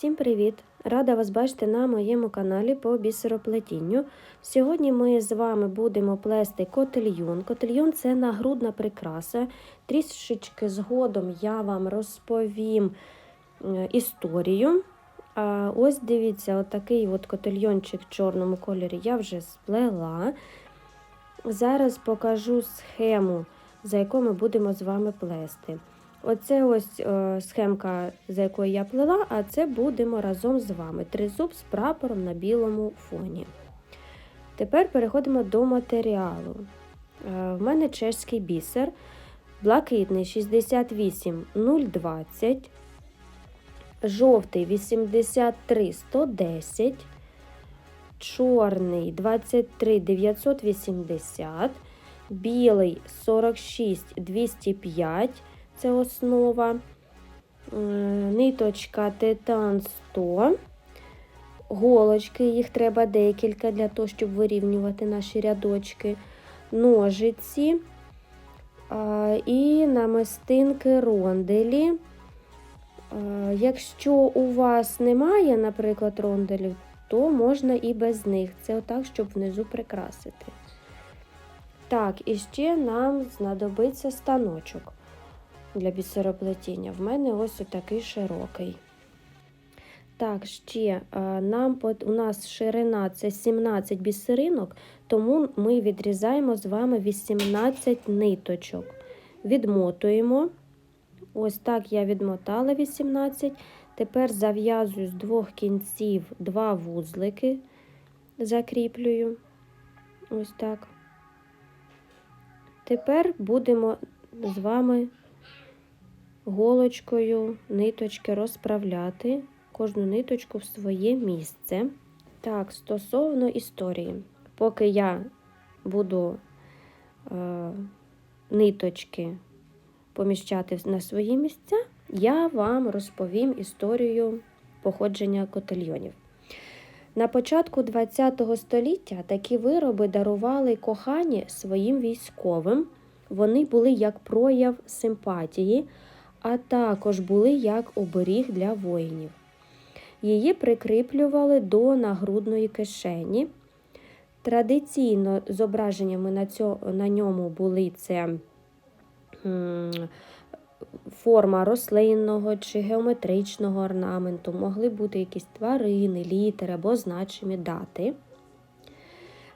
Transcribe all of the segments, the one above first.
Всім привіт! Рада вас бачити на моєму каналі по бісероплетінню. Сьогодні ми з вами будемо плести котельйон. Котельйон це нагрудна прикраса. Трішечки згодом я вам розповім е, історію. А ось дивіться, отакий от котельйончик в чорному кольорі я вже сплела. Зараз покажу схему, за яку ми будемо з вами плести. Оце ось е, схемка, за якою я плела, а це будемо разом з вами. Тризуб з прапором на білому фоні. Тепер переходимо до матеріалу. Е, в мене чешський бісер, блакитний 68020, жовтий 83110, чорний 23980, білий 46205 це основа, Е, ниточка титан 100, голочки, їх треба декілька для того, щоб вирівнювати наші рядочки, ножиці і намистинки ронделі. Якщо у вас немає, наприклад, ронделів, то можна і без них. Це отак, щоб внизу прикрасити. Так, і ще нам знадобиться станочок для бісероплетіння. В мене ось такий широкий. Так, ще е, нам у нас ширина це 17 бісеринок, тому ми відрізаємо з вами 18 ниточок. Відмотуємо. Ось так я відмотала 18. Тепер зав'язую з двох кінців два вузлики, закріплюю. Ось так. Тепер будемо з вами голочкою ниточки розправляти кожну ниточку в своє місце. Так, стосовно історії, поки я буду е, ниточки поміщати на свої місця, я вам розповім історію походження котельйонів. На початку ХХ століття такі вироби дарували кохані своїм військовим. Вони були як прояв симпатії, а також були як оберіг для воїнів. Її прикріплювали до нагрудної кишені. Традиційно зображеннями на цьо, на ньому були це форма рослинного чи геометричного орнаменту, могли бути якісь тварини, літери або значимі дати.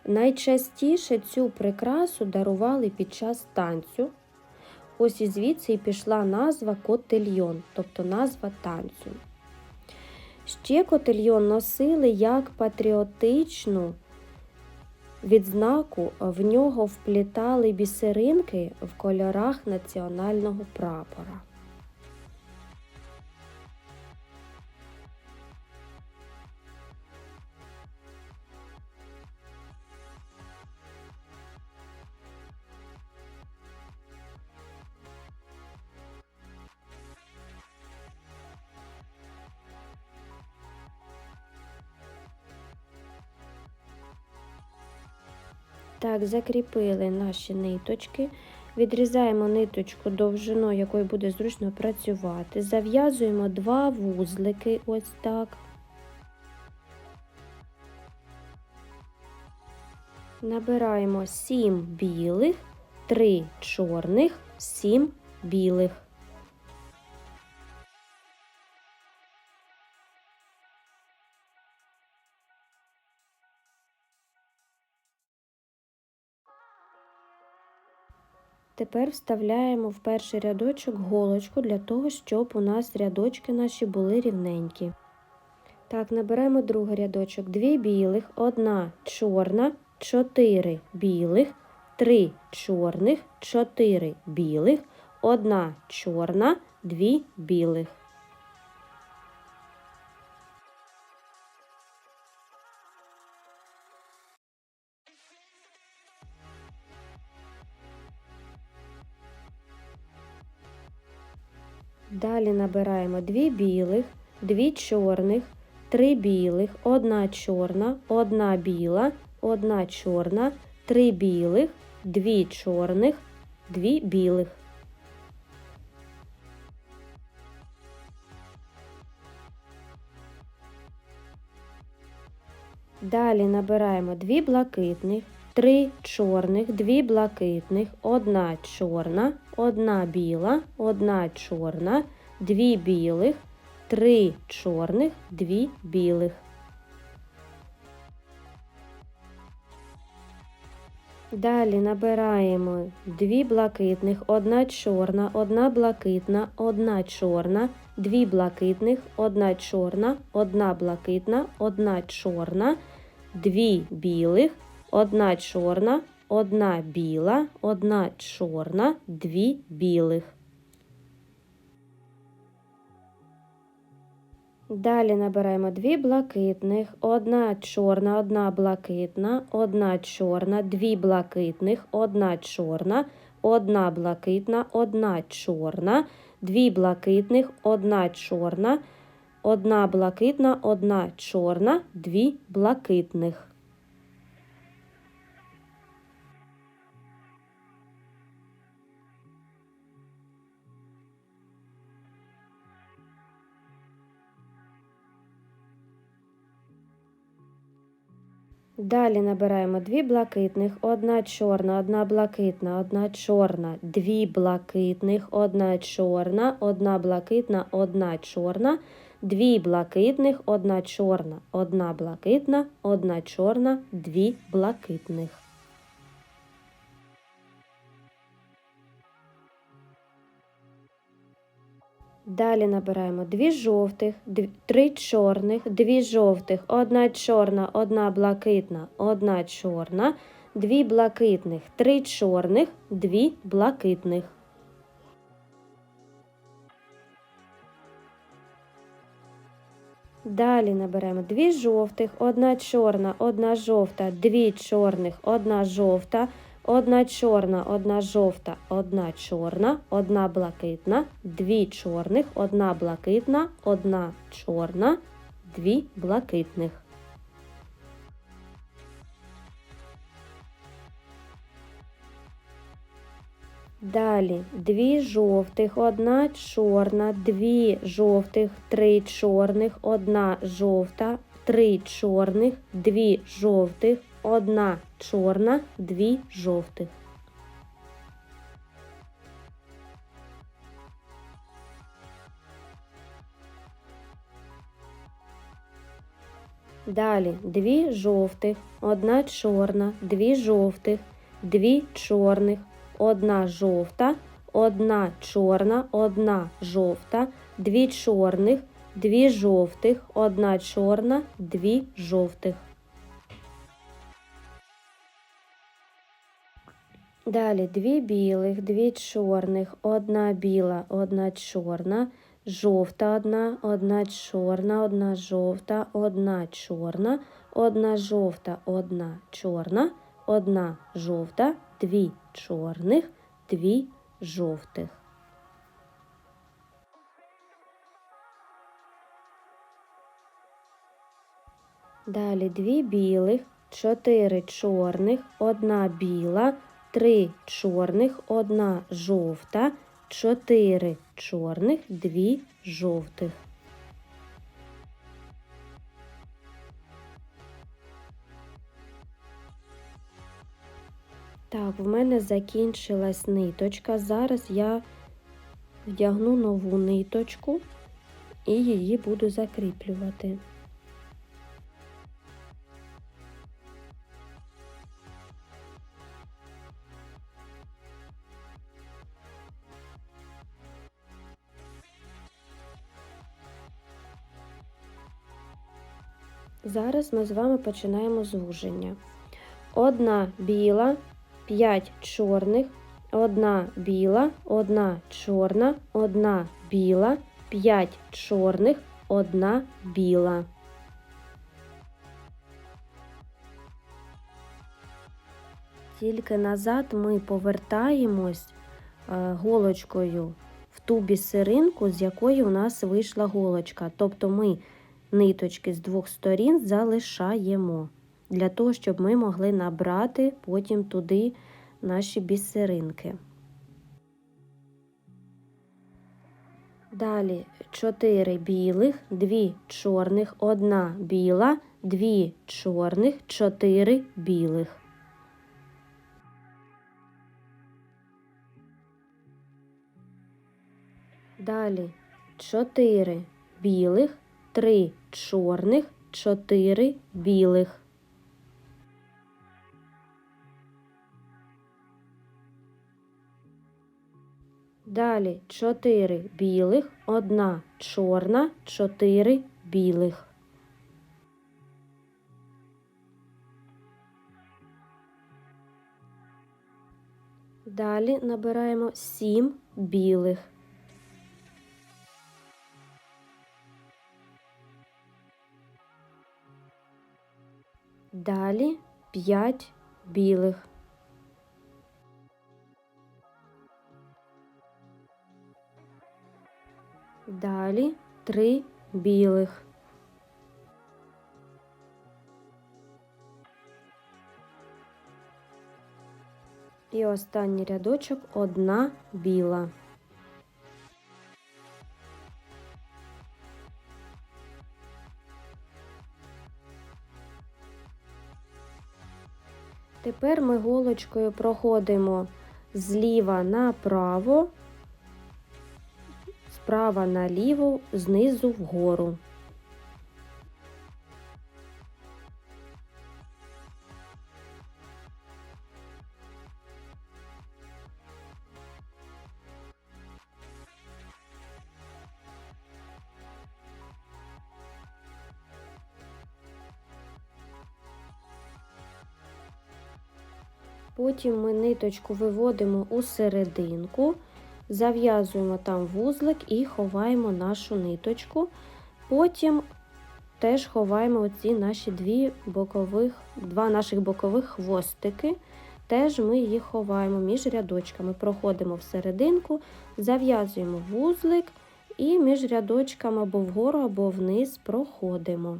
Найчастіше цю прикрасу дарували під час танцю. Ось і звідси і пішла назва котельйон, тобто назва танцю. Ще котельйон носили як патріотичну відзнаку, в нього вплітали бісеринки в кольорах національного прапора. Так, закріпили наші ниточки. Відрізаємо ниточку довжиною, якою буде зручно працювати. Зав'язуємо два вузлики, ось так. Набираємо 7 білих, 3 чорних, 7 білих. Тепер вставляємо в перший рядочок голочку для того, щоб у нас рядочки наші були рівненькі. Так, наберемо другий рядочок. Дві білих, одна чорна, чотири білих, три чорних, чотири білих, одна чорна, дві білих. Далі набираємо 2 білих, 2 чорних, 3 білих, 1 чорна, 1 біла, 1 чорна, 3 білих, 2 чорних, 2 білих. Далі набираємо 2 блакитних, 3 чорних, 2 блакитних, 1 чорна, 1 біла, 1 чорна, 2 білих, 3 чорних, 2 білих. Далі набираємо 2 блакитних, 1 чорна, 1 блакитна, 1 чорна, 2 блакитних, 1 чорна, 1 блакитна, 1 чорна, 2 білих, 1 чорна, 1 біла, 1 чорна, 2 білих. Далі набираємо 2 блакитних, 1 чорна, 1 блакитна, 1 чорна, 2 блакитних, 1 чорна, 1 блакитна, 1 чорна, 2 блакитних, 1 чорна, 1 блакитна, 1 чорна, 2 блакитних. Далі набираємо дві блакитних, одна чорна, одна блакитна, одна чорна, дві блакитних, одна чорна, одна блакитна, одна чорна, дві блакитних, одна чорна, одна блакитна, одна чорна, дві блакитних. Далі набираємо 2 жовтих, 3 чорних, 2 жовтих, 1 чорна, 1 блакитна, 1 чорна, 2 блакитних, 3 чорних, 2 блакитних. Далі наберемо 2 жовтих, 1 чорна, 1 жовта, 2 чорних, 1 жовта, Одна чорна, одна жовта, одна чорна, одна блакитна, дві чорних, одна блакитна, одна чорна, дві блакитних. Далі дві жовтих, одна чорна, дві жовтих, три чорних, одна жовта, три чорних, дві жовтих, одна чорна, дві жовтих. Далі дві жовтих, одна чорна, дві жовтих, дві чорних, одна жовта, одна чорна, одна жовта, дві чорних, дві жовтих, одна чорна, дві жовтих. Далі дві білих, дві чорних, одна біла, одна чорна, жовта одна, одна чорна, одна жовта, одна чорна, одна жовта, одна чорна, одна жовта, дві чорних, дві жовтих. Далі дві білих, чотири чорних, одна біла, три чорних, одна жовта, чотири чорних, дві жовтих. Так, в мене закінчилась ниточка. Зараз я вдягну нову ниточку і її буду закріплювати. Ми з вами починаємо звуження. Одна біла, 5 чорних, одна біла, одна чорна, одна біла, 5 чорних, одна біла. Тільки назад ми повертаємось е, голочкою в ту бісеринку, з якої у нас вийшла голочка. Тобто ми ниточки з двох сторін залишаємо, для того, щоб ми могли набрати потім туди наші бісеринки. Далі 4 білих, 2 чорних, 1 біла, 2 чорних, 4 білих. Далі 4 білих, 3 чорних, 4 білих. Далі 4 білих, 1 чорна, 4 білих. Далі набираємо 7 білих. Далі 5 білих. Далі 3 білих. І останній рядочок одна біла. Тепер ми голочкою проходимо зліва направо, справа наліво, знизу вгору. Потім ми ниточку виводимо у серединку, зав'язуємо там вузлик і ховаємо нашу ниточку. Потім теж ховаємо оці наші дві бокових, два наших бокових хвостики. Теж ми їх ховаємо між рядочками. Проходимо в серединку, зав'язуємо вузлик і між рядочками або вгору, або вниз проходимо.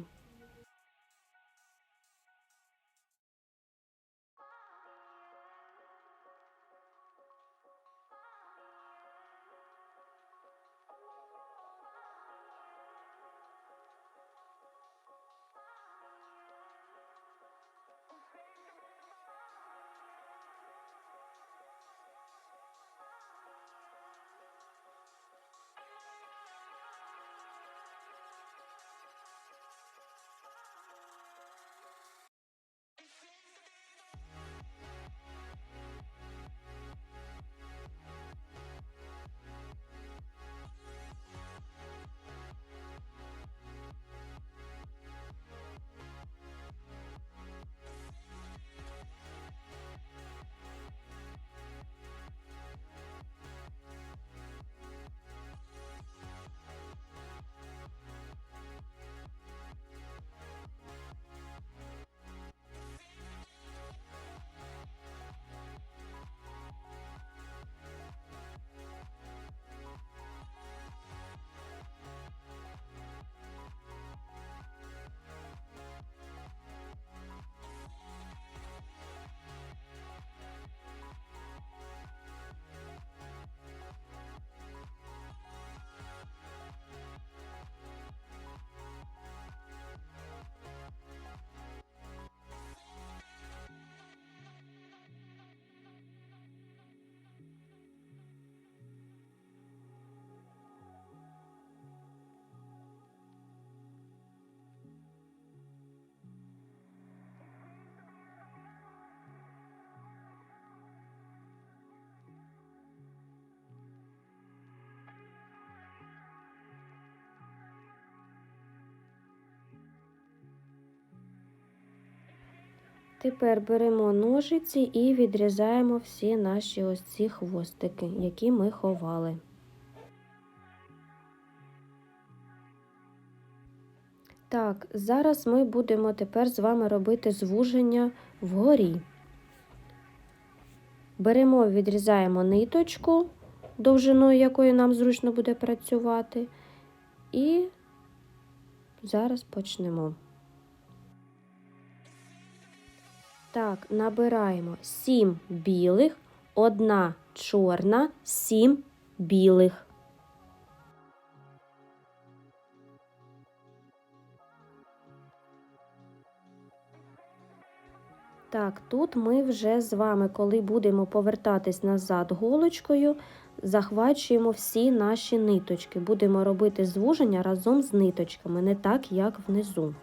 Тепер беремо ножиці і відрізаємо всі наші ось ці хвостики, які ми ховали. Так, зараз ми будемо тепер з вами робити звуження вгорі. Беремо, відрізаємо ниточку, довжиною якої нам зручно буде працювати, і зараз почнемо. Так, набираємо 7 білих, 1 чорна, 7 білих. Так, тут ми вже з вами, коли будемо повертатись назад голочкою, захвачуємо всі наші ниточки. Будемо робити звуження разом з ниточками, не так, як внизу.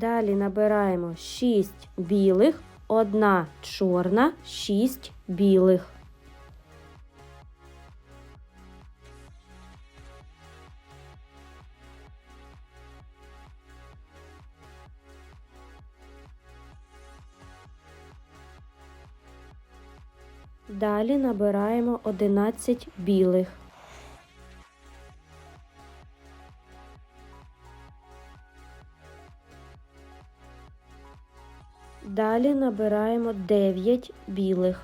Далі набираємо 6 білих, 1 чорна, 6 білих. Далі набираємо 11 білих. Далі набираємо 9 білих.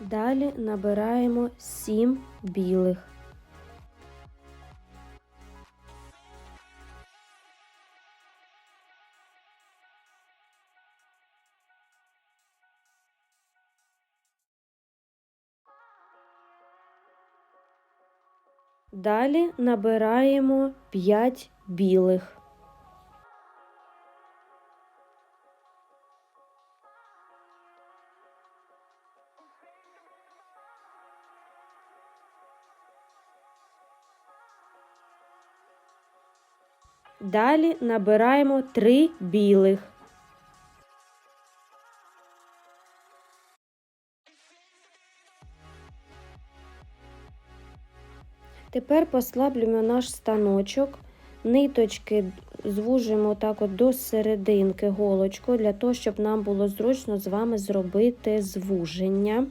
Далі набираємо 7 білих. Далі набираємо 5 білих. Далі набираємо 3 білих. Тепер послаблюємо наш станочок, ниточки звужуємо так от до серединки голочку, для того, щоб нам було зручно з вами зробити звуження.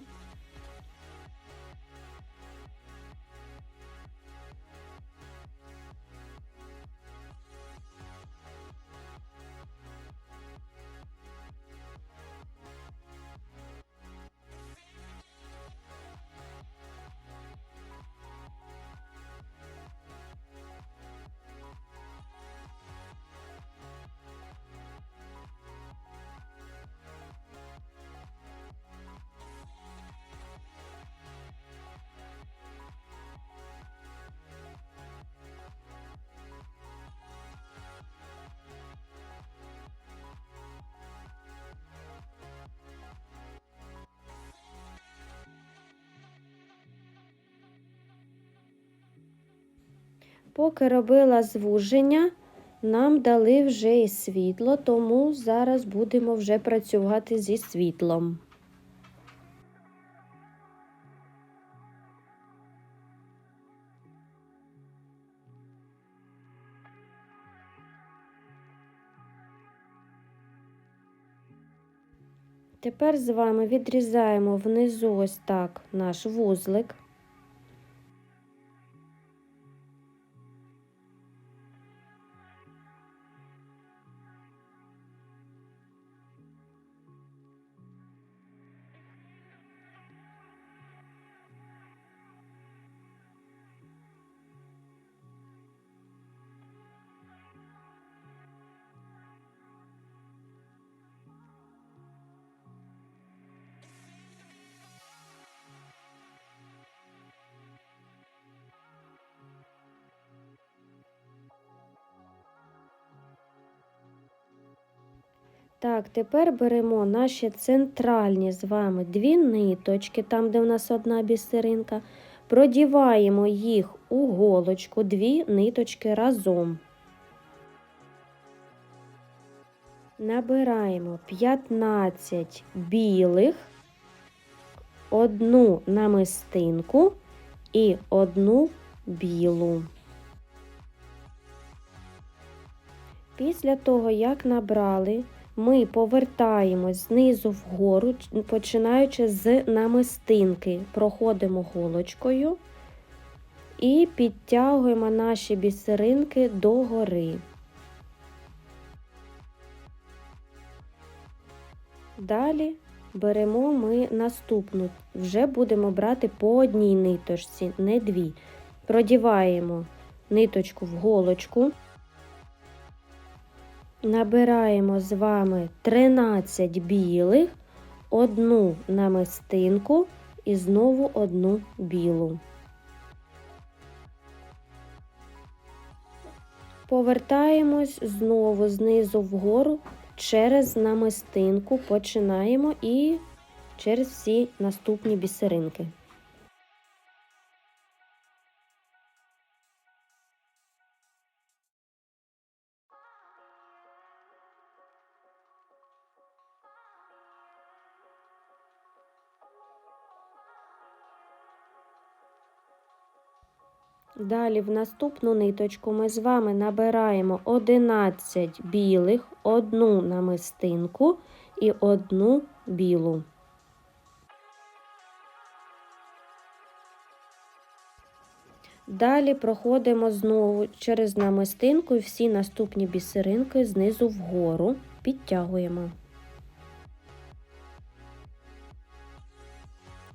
Поки робила звуження, нам дали вже і світло, тому зараз будемо вже працювати зі світлом. Тепер з вами відрізаємо внизу ось так наш вузлик. Так, тепер беремо наші центральні з вами дві ниточки, там, де у нас одна бісеринка, продіваємо їх у голочку, дві ниточки разом. Набираємо 15 білих, одну намистинку і одну білу. Після того, як набрали, ми повертаємось знизу вгору, починаючи з намистинки, проходимо голочкою і підтягуємо наші бісеринки догори. Далі беремо ми наступну, вже будемо брати по одній ниточці, не дві. Продіваємо ниточку в голочку. Набираємо з вами 13 білих, одну намистинку і знову одну білу. Повертаємось знову знизу вгору через намистинку, починаємо і через всі наступні бісеринки. Далі в наступну ниточку ми з вами набираємо 11 білих, одну намистинку і одну білу. Далі проходимо знову через намистинку і всі наступні бісеринки знизу вгору підтягуємо.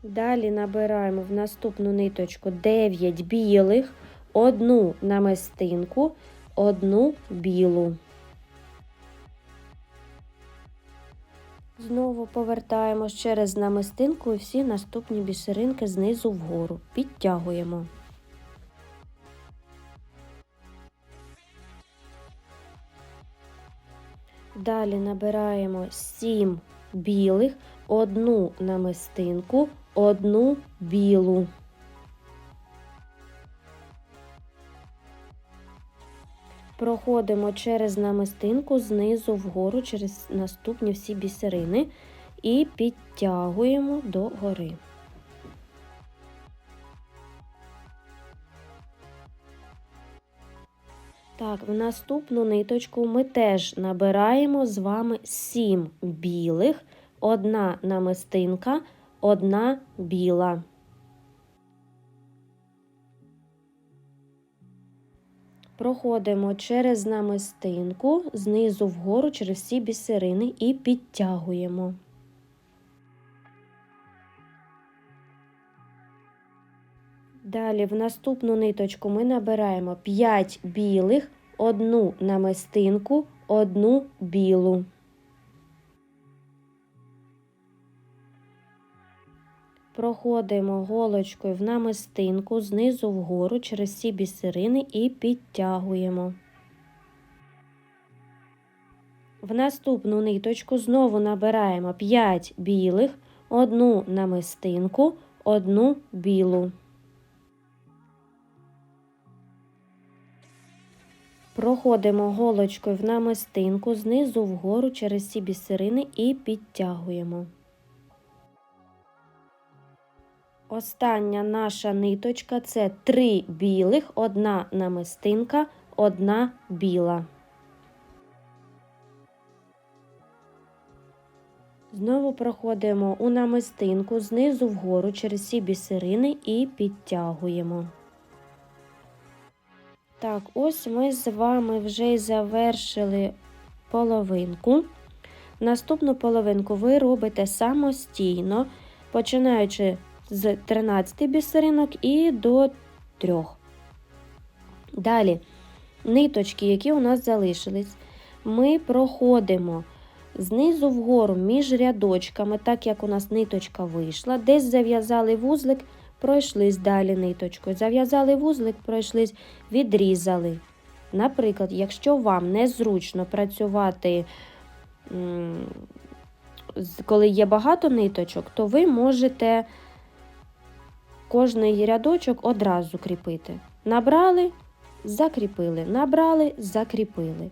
Далі набираємо в наступну ниточку 9 білих, одну намистинку, одну білу. Знову повертаємось через намистинку і всі наступні бісеринки знизу вгору. Підтягуємо. Далі набираємо 7 білих, одну намистинку, одну білу. Проходимо через намистинку знизу вгору через наступні всі бісерини і підтягуємо до гори. Так, в наступну ниточку ми теж набираємо з вами 7 білих, одна намистинка, одна біла. Проходимо через намистинку знизу вгору через всі бісерини і підтягуємо. Далі в наступну ниточку ми набираємо 5 білих, одну намистинку, одну білу. Проходимо голочкою в намистинку знизу вгору через всі бісерини і підтягуємо. В наступну ниточку знову набираємо 5 білих, одну намистинку, одну білу. Проходимо голочкою в намистинку знизу вгору через всі бісерини і підтягуємо. Остання наша ниточка це три білих, одна намистинка, одна біла. Знову проходимо у намистинку знизу вгору через всі бісерини і підтягуємо. Так, ось ми з вами вже й завершили половинку. Наступну половинку ви робите самостійно, починаючи з 13 бісеринок і до 3. Далі, ниточки, які у нас залишились, ми проходимо знизу вгору між рядочками, так як у нас ниточка вийшла, десь зав'язали вузлик, пройшлись далі ниточкою. Зав'язали вузлик, пройшлись, відрізали. Наприклад, якщо вам незручно працювати, коли є багато ниточок, то ви можете кожний рядочок одразу кріпити. Набрали, закріпили, набрали, закріпили.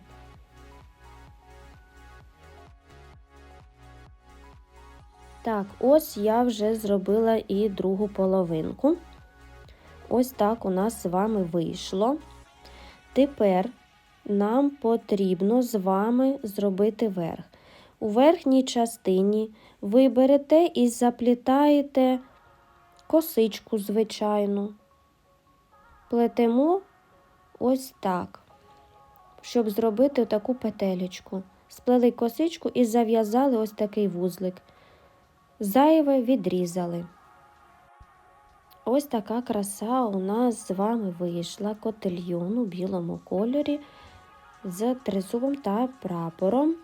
Так, ось я вже зробила і другу половинку. Ось так у нас з вами вийшло. Тепер нам потрібно з вами зробити верх. У верхній частині ви берете і заплітаєте косичку звичайну. Плетемо ось так, щоб зробити таку петелечку. Сплели косичку і зав'язали ось такий вузлик. Зайве відрізали. Ось така краса у нас з вами вийшла котельйон у білому кольорі. з тризубом та прапором.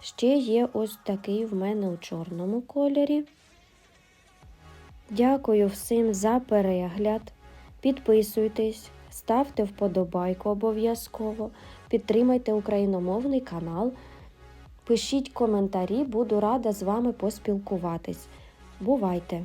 Ще є ось такий в мене у чорному кольорі. Дякую всім за перегляд. Підписуйтесь, ставте вподобайку обов'язково, підтримайте україномовний канал. Пишіть коментарі, буду рада з вами поспілкуватись. Бувайте!